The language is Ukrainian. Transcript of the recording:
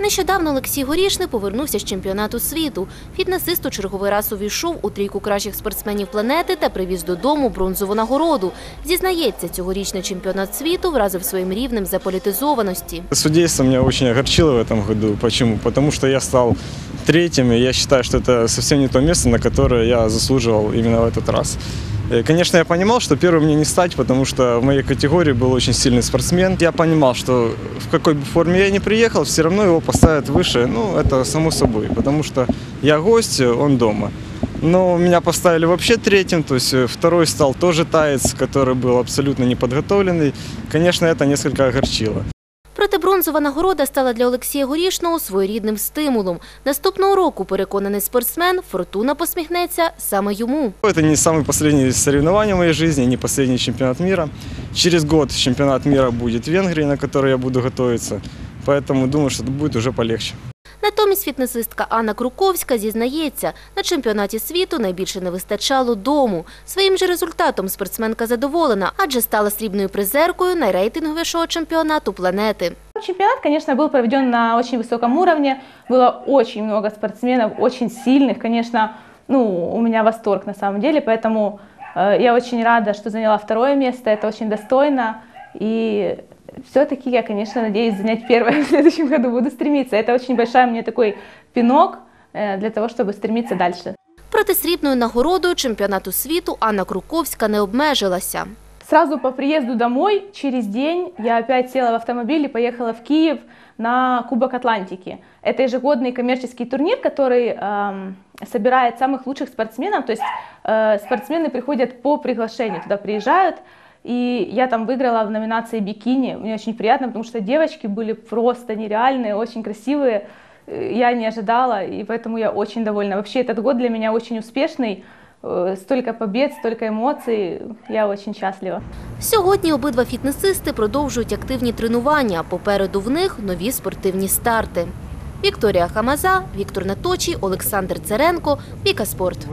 Нещодавно Олексій Горішний повернувся з чемпіонату світу. Фітнесист у черговий раз увійшов у трійку кращих спортсменів планети та привіз додому бронзову нагороду. Зізнається, цьогорічний чемпіонат світу вразив своїм рівнем заполітизованості. Судейство мене дуже огорчило в этом году. Чому? Потому що я стал третьим, и я считаю, что это совсем не то место, на которое я заслуживал именно в этот раз. Э, Конечно, я понимал, что первым мне не стать, потому что в моей категории был очень сильный спортсмен. Я понимал, что в какой бы форме я ни приехал, все равно его поставят выше. Ну, это само собой, потому что я гость, он дома. Но меня поставили вообще третьим, то есть э, второй стал тоже таец, который был абсолютно неподготовленный. Конечно, это несколько огорчило. Проте бронзова нагорода стала для Олексія Горішного своєрідним стимулом. Наступного року, переконаний спортсмен, фортуна посміхнеться саме йому. Это не самые последние соревнования в моей жизни, не последний чемпионат мира. Через год чемпионат мира будет в Венгрии, на который я буду готовиться. Поэтому думаю, что это будет уже полегче. Натомість фітнесистка Анна Круковська зізнається, на чемпіонаті світу найбільше не вистачало дому. Своїм же результатом спортсменка задоволена, адже стала срібною призеркою найрейтинговішого чемпіонату планети. Чемпионат, конечно, был проведен на очень высоком уровне. Было очень много спортсменов, очень сильных. Конечно, ну, у меня восторг на самом деле, поэтому э, я очень рада, что заняла второе место. Это очень достойно. И все-таки я, конечно, надеюсь занять первое в следующем году. Буду стремиться. Это очень большой мне такой пинок э, для того, чтобы стремиться дальше. Проти срібною нагородою чемпіонату світу Анна Круковська не обмежилася. Сразу по приезду домой, через день, я опять села в автомобиль и поехала в Киев на Кубок Атлантики. Это ежегодный коммерческий турнир, который эм, собирает самых лучших спортсменов. То есть э, спортсмены приходят по приглашению, туда приезжают. И я там выиграла в номинации бикини. Мне очень приятно, потому что девочки были просто нереальные, очень красивые. Э, Я не ожидала, и поэтому я очень довольна. Вообще этот год для меня очень успешный. Э, Столько побед, столько эмоций. Я очень счастлива. Сьогодні обидва фітнесисти продовжують активні тренування. Попереду в них нові спортивні старти. Вікторія Хамаза, Віктор Наточій, Олександр Церенко, Віка Спорт.